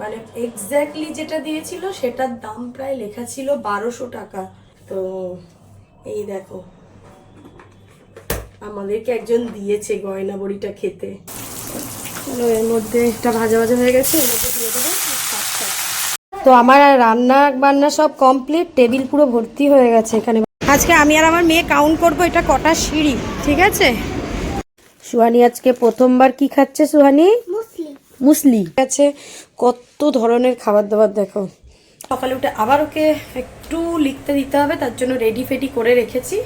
মানে এক্স্যাক্টলি যেটা দিয়েছিল, সেটার দাম প্রায় লেখা ছিল বারোশো টাকা। তো এই দেখো, আমাদেরকে একজন দিয়েছে গয়না বড়িটা খেতে এর মধ্যে এটা ভাজা ভাজা হয়ে গেছে তো আমার রান্না বান্না সব কমপ্লিট টেবিল পুরো ভর্তি হয়ে গেছে এখানে। আজকে আমি আর আমার মেয়ে কাউন্ট করব, এটা কটা সিঁড়ি, ঠিক আছে? সুহানি আজকে প্রথমবার কি খাচ্ছে, সুহানি? মুসলি। আছে? কত ধরনের খাবার দাবার দেখো সকালে উঠে আবার ওকে একটু লিখতে দিতে হবে, তার জন্য রেডি ফেডি করে রেখেছি।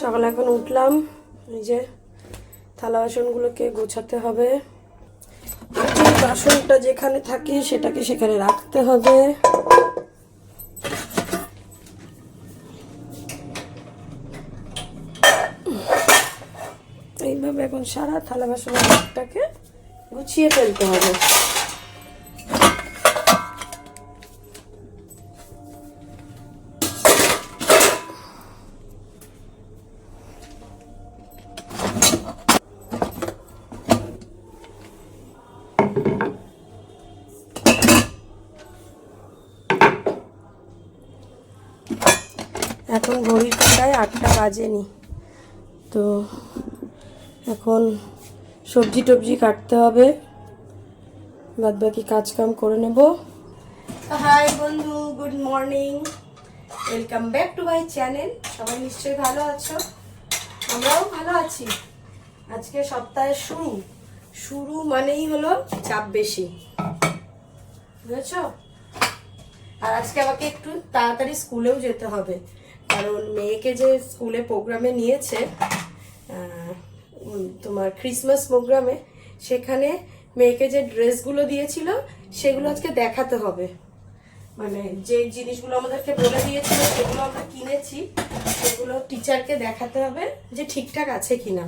সকালে এখন উঠলাম যে থালা বাসনগুলোকে গোছাতে হবে। বাসনটা যেখানে থাকে সেটাকে সেখানে রাখতে হবে। এইভাবে এখন সারা থালা বাসনটাকে গুছিয়ে ফেলতে হবে। এখন ঘড়ির কাটায় আটটা বাজেনি। তো এখন সবজি টবজি কাটতে হবে। বাদ বাকি কাজ কাম করে নেব। হাই বন্ধু, good morning. Welcome back to my channel. সবাই নিশ্চয়ই ভালো আছো? আমরাও ভালো আছি। আজকে সপ্তাহের শুরু। শুরু মানেই হলো চাপ বেশি। বুঝেছ? আর আজকে আমাকে একটু তাড়াতাড়ি স্কুলেও যেতে হবে। কারণ মেয়েকে যে স্কুলে প্রোগ্রামে নিয়েছে তোমার ক্রিসমাস প্রোগ্রামে, সেখানে মেয়েকে যে ড্রেসগুলো দিয়েছিল, সেগুলো আজকে দেখাতে হবে। মানে যে জিনিসগুলো আমাদেরকে বলে দিয়েছিল, সেগুলো আমরা কিনেছি, সেগুলো টিচারকে দেখাতে হবে যে ঠিকঠাক আছে কিনা।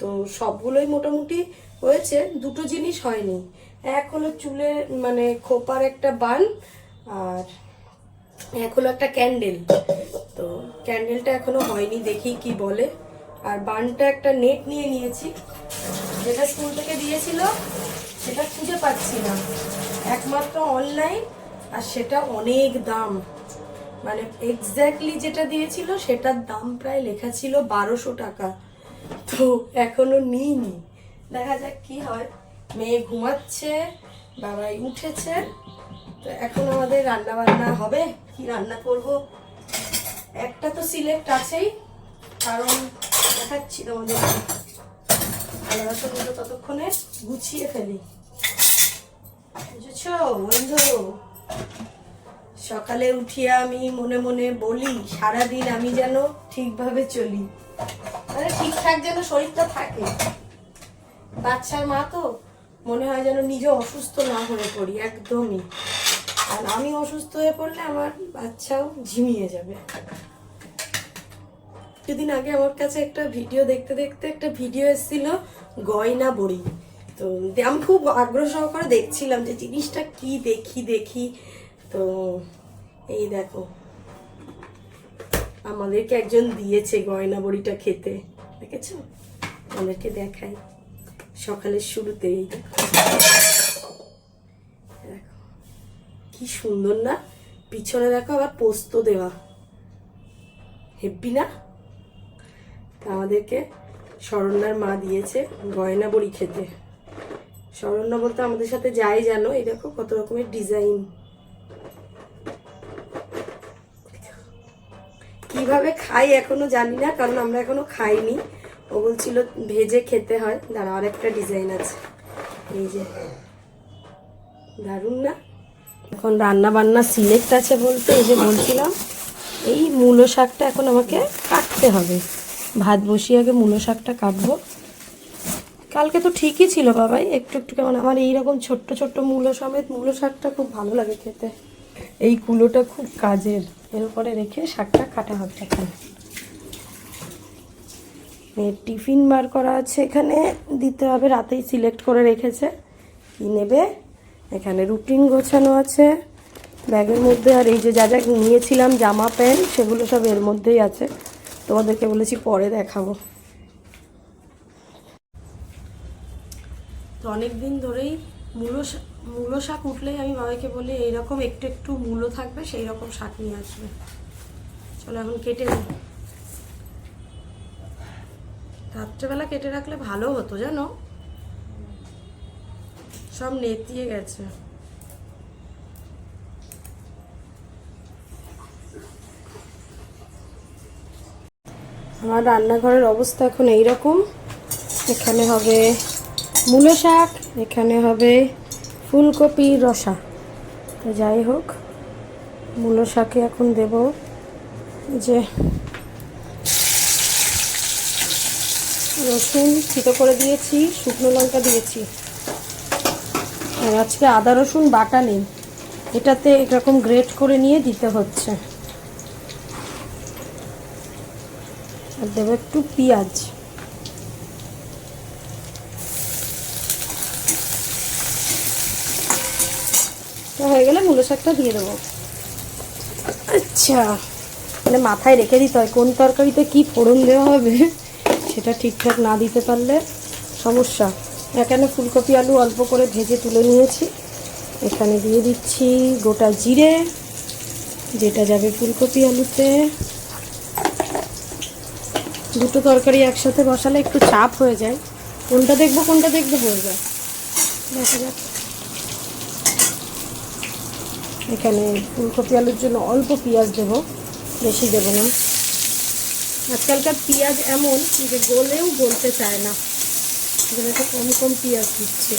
তো সবগুলোই মোটামুটি হয়েছে, দুটো জিনিস হয়নি। এক হলো চুলের মানে খোপার একটা বান, আর এক হলো একটা ক্যান্ডেল। তো ক্যান্ডেলটা এখনও হয়নি, দেখি কি বলে। আর বানটা একটা নেট নিয়ে নিয়েছি। যেটা স্কুল থেকে দিয়েছিল, সেটা খুঁজে পাচ্ছি না। একমাত্র অনলাইন আর সেটা অনেক দাম। মানে এক্স্যাক্টলি যেটা দিয়েছিল, সেটার দাম প্রায় লেখা ছিল বারোশো টাকা। তো এখনও নিইনি। দেখা যাক কি হয়। মেয়ে ঘুমাচ্ছে, বাবাই উঠেছে। তো এখন আমাদের রান্না বান্না হবে। কি রান্না করব? একটা তো সিলেক্ট আছেই, কারণ দেখাচ্ছি তোমাদের। থালা বাসনগুলো ততক্ষণে গুছিয়ে ফেলি। বুঝেছ, বন্ধু? সকালে উঠিয়া আমি মনে মনে বলি, সারাদিন আমি যেন ঠিকভাবে চলি। মানে ঠিকঠাক যেন শরীরটা থাকে। বাচ্চার মা তো মনে হয় যেন নিজে অসুস্থ না হয়ে পড়ি, একদমই। আর আমি অসুস্থ হয়ে পড়লে আমার বাচ্চাও ঝিমিয়ে যাবে। কিছুদিন আগে আমার কাছে একটা ভিডিও দেখতে দেখতে একটা ভিডিও এসেছিল, গয়না বড়ি। তো আমি খুব আগ্রহ সহকারে দেখছিলাম যে জিনিসটা কি দেখি দেখি। তো এই দেখো, আমাদেরকে একজন দিয়েছে গয়না বড়িটা খেতে, দেখেছ? আমাদেরকে দেখাই, সকালের শুরুতেই। কি সুন্দর না? পিছনে দেখো আবার পোস্ত দেওয়া। হেব্বি না? আমাদেরকে শরণ্যার মা দিয়েছে গয়না বড়ি খেতে। শরণ্যা বলতে আমাদের সাথে যাই জানো, এই দেখো কত রকমের ডিজাইন। কীভাবে খাই এখনও জানি না, কারণ আমরা এখনও খাইনি। ও বলছিল ভেজে খেতে হয়। দাঁড়া আর একটা ডিজাইন আছে। এই যে, দারুণ না? এখন রান্না বান্না সিলেক্ট আছে বলতে এই যে বলছিলাম, এই মূলো শাকটা এখন আমাকে কাটতে হবে। ভাত বসিয়ে আগে মূলো শাকটা কাটবো। কালকে তো ঠিকই ছিল বাবাই, একটু একটু কেমন আমার এইরকম ছোট্ট ছোট্ট মূলো সমেত মূলো শাকটা খুব ভালো লাগে খেতে। এই কুলোটা খুব কাজের, এর উপরে রেখে শাকটা কাটা হবে এখন। টিফিন বার করা আছে এখানে, দিতে হবে, রাতেই সিলেক্ট করে রেখেছে। কি নেবে? এখানে রুটিন গোছানো আছে। ব্যাগের মধ্যে আর এই যে যা যা নিয়েছিলাম, জামা, প্যান্ট, সেগুলো সব এর মধ্যেই আছে। তোমাদেরকে বলেছি পরে দেখাবো। তো অনেক দিন ধরেই মূলো মূলো শাক উঠলেই আমি বাবাকে বলি, এইরকম একটু একটু মূলো থাকবে সেই রকম শাক নিয়ে আসবে। চলো এখন কেটে নিই। রাত্রেবেলা কেটে রাখলে ভালো হতো, জানো? সব নেতিয়ে গেছে। আমার রান্নাঘরের অবস্থা এখন এই রকম এখানে হবে মূলো শাক, এখানে হবে ফুলকপি, রসা। তো যাই হোক, মূলো শাকে এখন দেব যে রসুন ছিটো করে দিয়েছি, শুকনো লঙ্কা দিয়েছি। আজকে আদা, রসুন, বাটা নেই। এটাতে এরকম গ্রেট করে নিয়ে দিতে হচ্ছে। আর দেবো একটু পেঁয়াজ। হয়ে গেলে মূলো শাকটা দিয়ে দেবো। আচ্ছা মানে মাথায় রেখে দিতে হয়, কোন তরকারিতে কি ফোড়ন দেওয়া হবে সেটা ঠিকঠাক না দিতে পারলে সমস্যা। এখানে ফুলকপি আলু অল্প করে ভেজে তুলে নিয়েছি। এখানে দিয়ে দিচ্ছি গোটা জিরে, যেটা যাবে ফুলকপি আলুতে। দুটো তরকারি একসাথে বসালে একটু চাপ হয়ে যায়। কোনটা দেখব কোনটা দেখব হয়ে যায়। দেখা যাক। এখানে ফুলকপি আলুর জন্য অল্প পেঁয়াজ দেবো, বেশি দেবো না। আজকালকার পেঁয়াজ এমন যে গলেও গলতে চায় না। এগুলোতে কম কম পেঁয়াজ দিচ্ছে।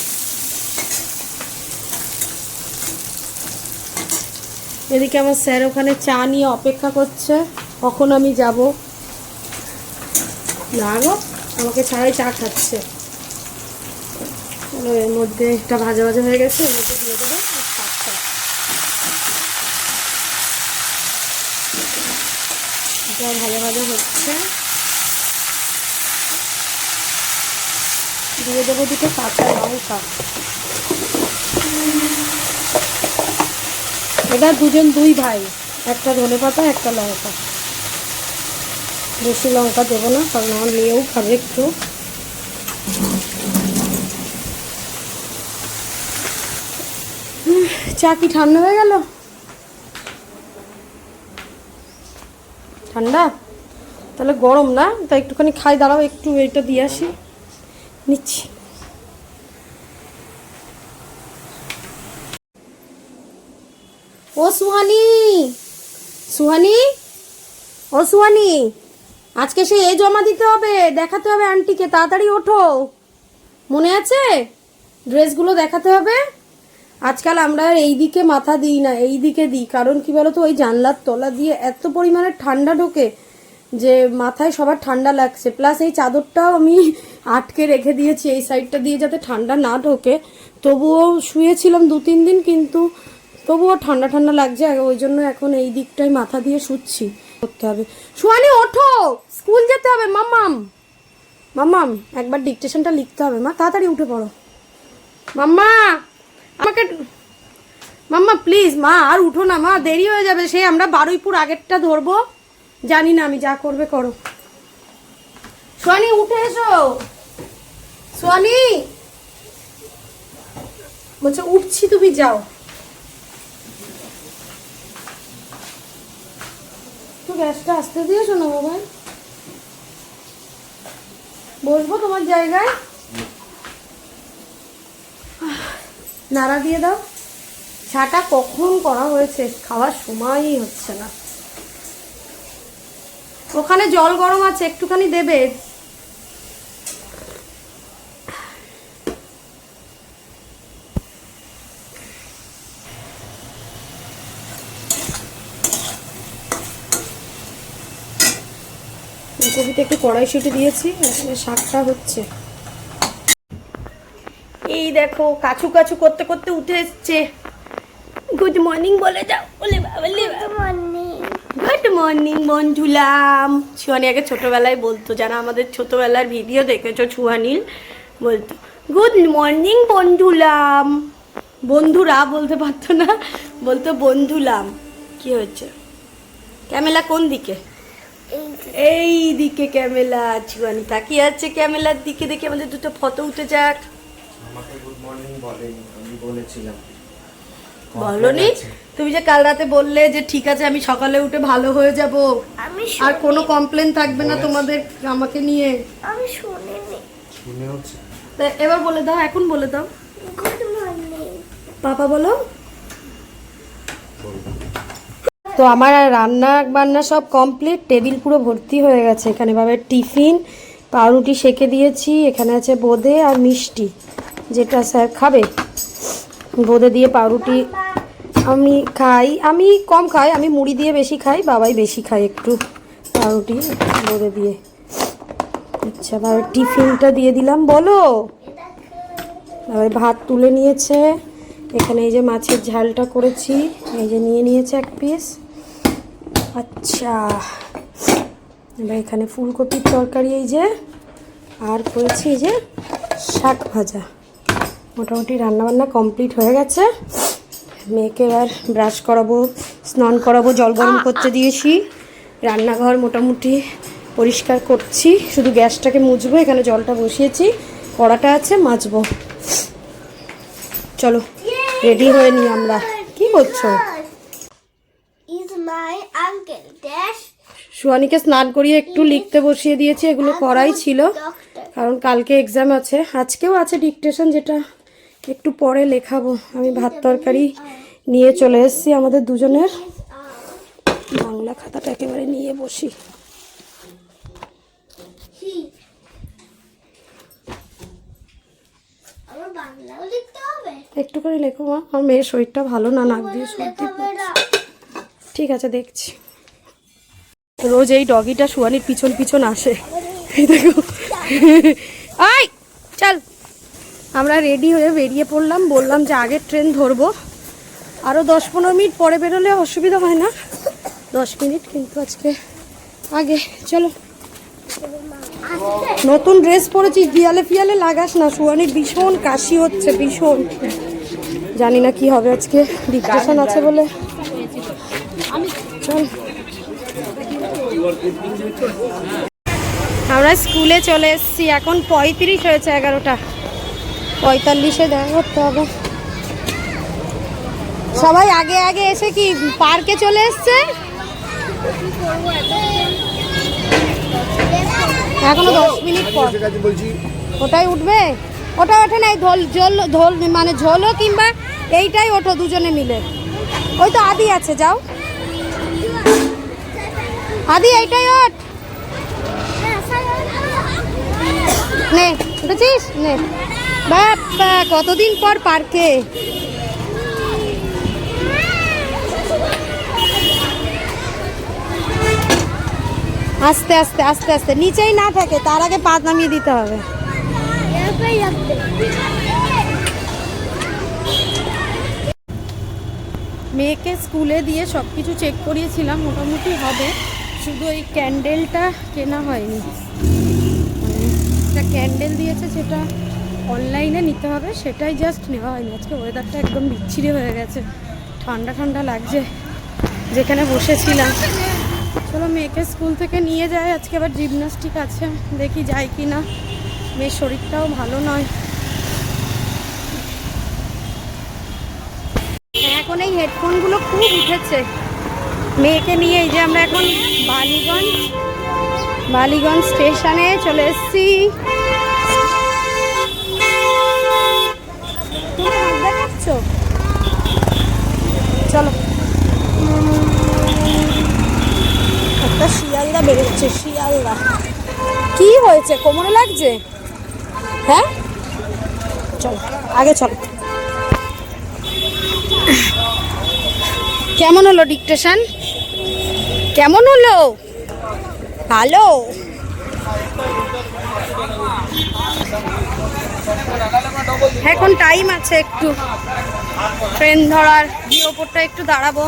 এদিকে আমার স্যার ওখানে চা নিয়ে অপেক্ষা করছে। কখন আমি যাব? না গো, আমাকে ছাড়াই চা খাচ্ছে। এর মধ্যে একটা ভাজা ভাজা হয়ে গেছে, এর মধ্যে দিয়ে দেবো এটা ভাজা ভাজা হচ্ছে। দিয়ে দেবো দুটো কাঁচা লঙ্কা। এটা দুজন দুই ভাই, একটা ধনে পাতা, একটা লঙ্কা। বেশি লঙ্কা দেবো না, কারণ আমার মেয়েও খাবে একটু। চা কি ঠান্ডা হয়ে গেল? ঠান্ডা? তাহলে গরম না? তা একটুখানি খাই, দাঁড়াও, একটু এইটা দিয়ে আসি। নিচ্ছি। ও সুহানি সুহানি, ও সুহানি, আজকে সে এ জমা দিতে হবে, দেখাতে হবে আন্টিকে, তাড়াতাড়ি ওঠো। মনে আছে? ড্রেসগুলো দেখাতে হবে। আজকাল আমরা এই দিকে মাথা দিই না, এই দিকে দিই, কারণ কি বলতো, ওই জানলার তলা দিয়ে এত পরিমাণে ঠান্ডা ঢোকে যে মাথায় সবার ঠান্ডা লাগছে। প্লাস এই চাদরটাও আমি আটকে রেখে দিয়েছি এই সাইডটা দিয়ে যাতে ঠান্ডা না ঢোকে। তবুও শুয়েছিলাম দু, তিন দিন কিন্তু তবুও ঠান্ডা ঠান্ডা লাগছে। ওই জন্য এখন এই দিকটাই মাথা দিয়ে শুচ্ছি। করতে হবে। সুয়ানি ওঠো! স্কুল যেতে হবে, মাম্মাম। মাম্মাম, একবার ডিকটেশনটা লিখতে হবে, মা, তাড়াতাড়ি উঠে পড়ো। মাম্মা, আমাকে মাম্মা প্লিজ মা, আর উঠো না, মা, দেরি হয়ে যাবে। সে আমরা বারুইপুর আগেরটা ধরবো। জানি না, আমি যা করবে করো। সোয়ানি, উঠে এসো। সোয়ানি! বলছে, উঠছি তুমি, যাও। তো গ্যাসটা আসতে দিয়েছ না, বাবা? বসবো তোমার জায়গায়? নাড়া দিয়ে দাও। চাটা কখন করা হয়েছে, খাওয়ার সময়ই হচ্ছে না। ওখানে জল গরম আছে, একটুখানি দেবে? ফুলকপিতে একটু কড়াইশুটি দিয়েছি, এখানে শাকটা হচ্ছে। এই দেখো, কাছু কাছু করতে করতে উঠে এসছে। গুড মর্নিং বলে যাও, বলে বলে গুড মর্নিং বন্ধুলাম। ছুয়ানি আগে ছোটোবেলায় বলতো যারা আমাদের ছোটোবেলার ভিডিও দেখেছ ছুয়ানিল বলতো গুড মর্নিং বন্ধুলাম। বন্ধুরা বলতে পারতো না বলতো বন্ধুলাম। কি হয়েছে? ক্যামেলা কোন দিকে? এই দিকে ক্যামেলা ছুয়ানি তাকিয়ে আছে ক্যামেলার দিকে দেখে আমাদের দুটো ফটো উঠে যাক। আমাকে গুড মর্নিং বলেনি আমি বলেছিলাম। বলনি? তুমি যে কাল রাতে বললে যে ঠিক আছে আমি সকালে উঠে ভালো হয়ে যাব। আমি আর কোনো কমপ্লেন থাকবে না তোমাদের আমাকে নিয়ে। আমি শুনিনি। শুনে হচ্ছে। তা এবার বলে দাও এখন বলে দাও। পাপা বলো। তো আমার আর রান্না বান্না সব কমপ্লিট টেবিল পুরো ভর্তি হয়ে গেছে। এখানে ভাবে টিফিন পাউরুটি সেকে দিয়েছি এখানে আছে বোঁদে আর মিষ্টি। যেটা স্যার খাবে বোঁদে দিয়ে পাউরুটি আমি খাই, আমি কম খাই, আমি মুড়ি দিয়ে বেশি খাই, বাবাই বেশি খাই একটু পাউরুটি বলে দিয়ে। আচ্ছা ভাবে টিফিনটা দিয়ে দিলাম, বলো। আর ভাত তুলে নিয়েছে, এখানে এই যে মাছের ঝালটা করেছি, এই যে নিয়ে নিয়েছে এক পিস। আচ্ছা এবার এখানে ফুলকপির তরকারি, এই যে, আর করেছি এই যে শাক ভাজা। মোটামুটি রান্নাবান্না কমপ্লিট হয়ে গেছে। মেয়েকে এবার ব্রাশ করাবো স্নান করাবো জল গরম করতে দিয়েছি। রান্নাঘর মোটামুটি পরিষ্কার করছি শুধু গ্যাসটাকে মুছবো এখানে জলটা বসিয়েছি কড়াটা আছে মাজবো। চলো রেডি হয়ে নি আমরা। কি করছ? সুয়ানিকে স্নান করিয়ে একটু লিখতে বসিয়ে দিয়েছি এগুলো করাই ছিল কারণ কালকে এক্সাম আছে। আজকেও আছে ডিকটেশন যেটা। একটু পরে লেখাবো। আমি ভাত তরকারি নিয়ে চলে এসেছি আমাদের দুজনের। বাংলা খাতাটা একেবারে নিয়ে বসি। একটু করে লেখো মা। আমার মেয়ের শরীরটা ভালো না, নাক দিয়ে সর্দি ঠিক আছে, দেখছি। রোজ এই ডগিটা শুয়ানির পিছন পিছন আসে। দেখো। আই চল। আমরা রেডি হয়ে বেরিয়ে পড়লাম। বললাম যে আগের ট্রেন ধরবো। আরও দশ পনেরো মিনিট পরে বেরোলে অসুবিধা হয় না। দশ মিনিট কিন্তু আজকে আগে। চলো। নতুন ড্রেস পরেছিস দিয়ালে ফিয়ালে লাগাস না। সুয়ানির ভীষণ কাশি হচ্ছে, ভীষণ। জানি না কি হবে আজকে। ডিপ্রেশন আছে বলে। চল। আমরা স্কুলে চলে এসেছি। এখন পঁয়ত্রিশ হয়েছে এগারোটা। পঁয়তাল্লিশে দেখা করতে হবে। সবাই আগে আগে এসে কি পার্কে চলে এসছে? এখনও দশ মিনিট পর। ওটাই উঠবে? ওটা ওঠে নাই ধোল ঝোল ধোল মানে ঝোলও কিংবা এইটাই ওঠো দুজনে মিলে। ওই তো আদি আছে, যাও। আদি, এইটাই ওঠ। নে, উঠেছিস? নে। কতদিন পর পার্কে? আস্তে আস্তে আস্তে আস্তে। নিচেই না থাকে, তার আগে পা নামিয়ে দিতে হবে। মেয়েকে স্কুলে দিয়ে সব কিছু চেক করিয়েছিলাম, মোটামুটি হবে। শুধু এই ক্যান্ডেলটা কেনা হয়নি। মানে একটা ক্যান্ডেল দিয়েছে সেটা অনলাইনে নিতে হবে, সেটাই জাস্ট নেওয়া হয়নি। আজকে ওয়েদারটা একদম বিচ্ছিরি হয়ে গেছে। ঠান্ডা ঠান্ডা লাগছে। যেখানে বসেছিলাম। চলো মেয়েকে স্কুল থেকে নিয়ে যায় আজকে আবার জিমনাস্টিক আছে। দেখি যাই কি না মেয়ের শরীরটাও ভালো নয়। এখন এই হেডফোনগুলো খুব উঠেছে। মেয়েকে নিয়ে এই যে আমরা এখন বালিগঞ্জ বালিগঞ্জ স্টেশনে চলে এসেছি। চলো। একটা শিয়ালদা বেরোচ্ছে, শিয়ালদা। কি হয়েছে? কোমরে লাগছে? হ্যাঁ? চলো, আগে চলো। কেমন হলো ডিকটেশন? কেমন হলো? ভালো। এখন টাইম আছে একটু। ট্রেন ধরার। গিয়ে ওপরটা একটু দাঁড়াবো।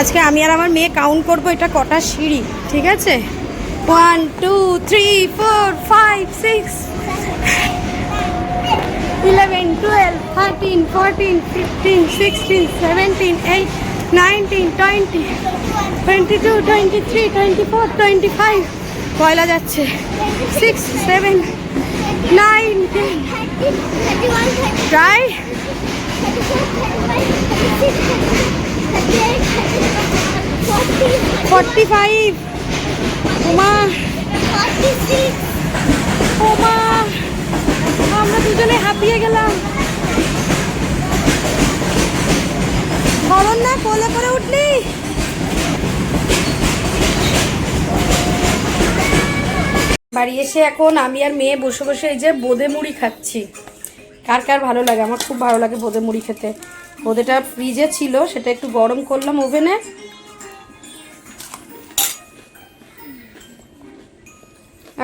আজকে আমি আর আমার মেয়ে কাউন্ট করব, এটা কটা সিঁড়ি, ঠিক আছে? One two three four five six eleven twelve thirteen fourteen fifteen sixteen seventeen eight nineteen twenty twenty two twenty three twenty four twenty five পয়লা যাচ্ছে? সিক্স সেভেন নাইন প্রায় ফর্টি ফাইভ উমা ওমা আমরা দুজনে হাঁপিয়ে গেলাম। বলুন না, কোলে করে উঠলি? বাড়ি এসে এখন আমি আর মেয়ে বসে বসে এই যে বোঁদে মুড়ি খাচ্ছি। কার কার ভালো লাগে? আমার খুব ভালো লাগে বোঁদে মুড়ি খেতে। বোঁদেটা ফ্রিজে ছিল, সেটা একটু গরম করলাম ওভেনে।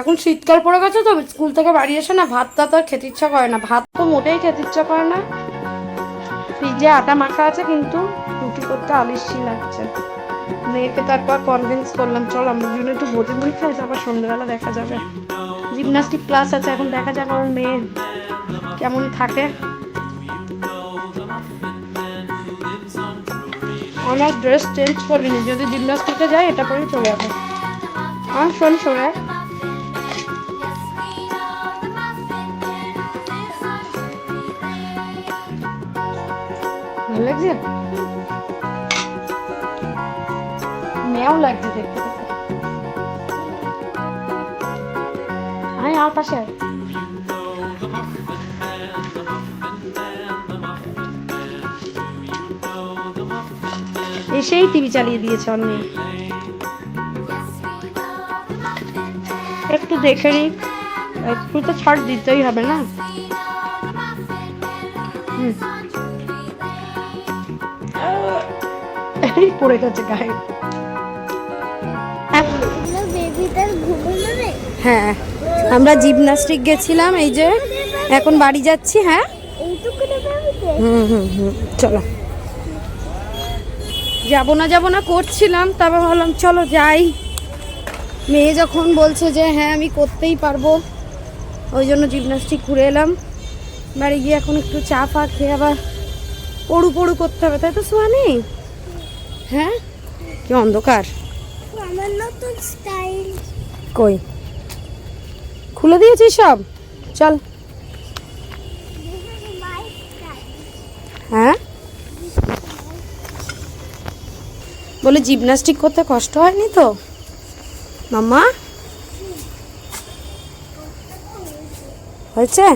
এখন শীতকাল পড়ে গেছে তো, স্কুল থেকে বাড়ি এসে না ভাত তো আর খেতে ইচ্ছা করে না। ভাত তো মোটেই খেতে ইচ্ছা করে না। ফ্রিজে আটা মাখা আছে কিন্তু, রুটি করতে আলিসি লাগছে। মেয়েকে তারপর কনভিন্স করলাম, চল আমরা দুজনে একটু বোঝে মুড়ি খাই, তারপর সন্ধ্যেবেলা দেখা যাবে। জিমনাস্টিক ক্লাস আছে, এখন দেখা যাক আমার মেয়ে কেমন থাকে। আমার ড্রেস চেঞ্জ করিনি, যদি জিমনাস্টিকে যাই, এটা পরে চলে যাবে। আমার শোন, শোনে ভালো লাগছে? মেয়াও লাগছে দেখতে। আয়, আমার পাশে। এসেই টিভি চালিয়ে দিয়েছে অনেক একটু দেখে নি একটু তো ছাড় দিতেই হবে না। পড়ে গেছে গায়ে। হ্যাঁ আমরা জিমনাস্টিক গেছিলাম এই যে এখন বাড়ি যাচ্ছি হ্যাঁ? হুম হুম হুম চলো। যাব না যাব না করছিলাম তারপর ভাবলাম চলো যাই। মেয়ে যখন বলছে যে হ্যাঁ আমি করতেই পারব। ওই জন্য জিমনাস্টিক ঘুরে এলাম। বাড়ি গিয়ে এখন একটু চা ফা খেয়ে আবার পড়ু পড়ু করতে হবে তাই তো সোহানি? হ্যাঁ? কি অন্ধকার। নতুন স্টাইল। কই? খুলে দিয়েছিস সব? চল। হ্যাঁ? বলে জিমনাস্টিক করতে কষ্ট হয়নি তো? মাম্মা? হয়েছে?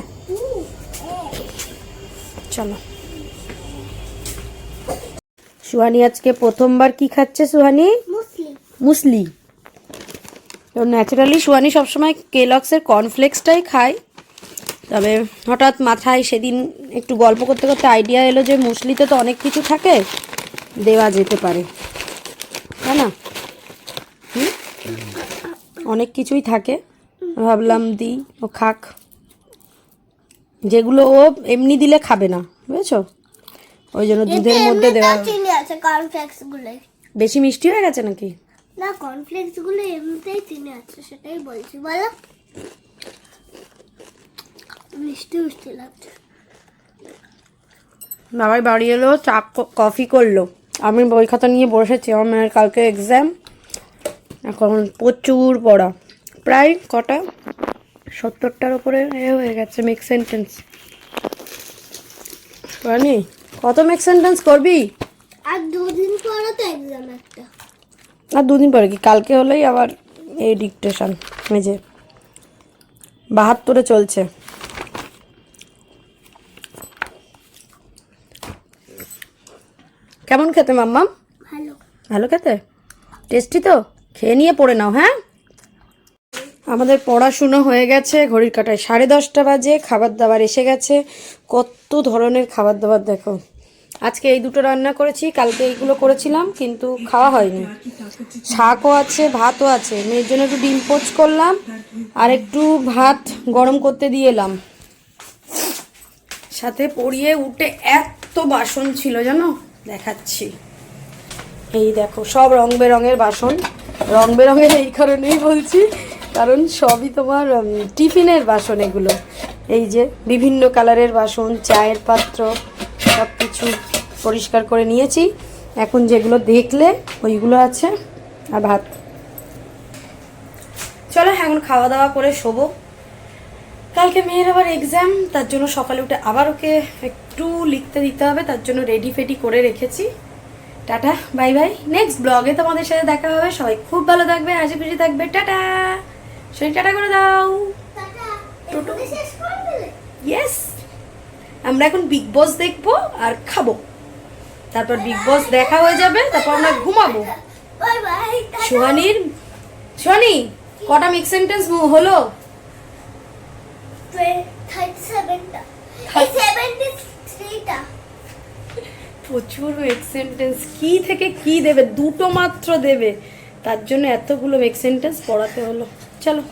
চলো। সুহানি আজকে প্রথমবার কি খাচ্ছে সুহানি? মুসলিম মুসলি। তো ন্যাচারালি সুহানি সবসময় কেলক্সের কর্নফ্লেক্সটাই খায়। তবে হঠাৎ মাথায় সেদিন একটু গল্প করতে করতে আইডিয়া এলো যে মুসলিতে তো অনেক কিছু থাকে দেওয়া যেতে পারে। তাই না? অনেক কিছুই থাকে। ভাবলাম দিই ও খাক। যেগুলো ও এমনি দিলে খাবে না বুঝেছ? ওই জন্য দুধের মধ্যে দেওয়া আছে বেশি মিষ্টি হয়ে গেছে নাকি? না কর্নফ্লেক্সগুলো এমনিতেই চিনি আছে সেটাই বলছি বলো। মিষ্টি মিষ্টি লাগছে। বাবাই বাড়ি এলো চা কফি করল। আমি বই খাতা নিয়ে বসেছি আমার মেয়ের কালকে এক্সাম এখন প্রচুর পড়া। প্রায় কটা? সত্তরটার উপরে এ হয়ে গেছে মেক সেন্টেন্স কত মেক সেন্টেন্স করবি? আর দুদিন পরে তো এক্সাম একটা। আর দুদিন পরে কি? কালকে হলেই আবার এই ডিকটেশন এই যে বাহাত্তরে চলছে। কেমন খেতে মাম্মাম? ভালো। ভালো খেতে? টেস্টি তো? খেয়ে নিয়ে পড়ে নাও হ্যাঁ? আমাদের পড়াশুনো হয়ে গেছে ঘড়ির কাটায় সাড়ে দশটা বাজে খাবার দাবার এসে গেছে। কত ধরনের খাবার দাবার দেখো। আজকে এই দুটো রান্না করেছি, কালকে এইগুলো করেছিলাম, কিন্তু খাওয়া হয়নি। শাকও আছে, ভাতও আছে। মেয়ের জন্য একটু ডিম পোচ করলাম, আর একটু ভাত গরম করতে দিয়ে এলাম। সাথে পড়িয়ে উঠে এত বাসন ছিল, জানো? দেখাচ্ছি। এই দেখো, সব রং বেরঙের বাসন। রং বেরঙের এই কারণেই বলছি, কারণ সবই তোমার টিফিনের বাসন এগুলো। এই যে বিভিন্ন কালারের বাসন, চায়ের পাত্র। সব কিছু পরিষ্কার করে নিয়েছি। এখন যেগুলো দেখলে ওইগুলো আছে আর ভাত। চলো এখন খাওয়া দাওয়া করে শোবো। কালকে মেয়ের আবার এক্সাম তার জন্য সকালে উঠে আবার ওকে একটু লিখতে দিতে হবে তার জন্য রেডি ফেডি করে রেখেছি। টাটা বাই বাই নেক্সট ব্লগে তোমাদের সাথে দেখা হবে। সবাই খুব ভালো থাকবে হাসি খুশি থাকবে। টাটা। শরীর টাটা করে দাও। টোটো। ইয়েস আমরা এখন বিগ বস দেখব আর খাব। তারপর বিগ বস দেখা হয়ে যাবে তারপর আমরা ঘুমাবো। সোহানির সোহানি কটা মিক্স সেন্টেন্স হলো? প্রচুর মিক্স সেন্টেন্স কি থেকে কি দেবে? দুটো মাত্র দেবে। তার জন্য এতগুলো মিক্স সেন্টেন্স পড়াতে হলো। চলো।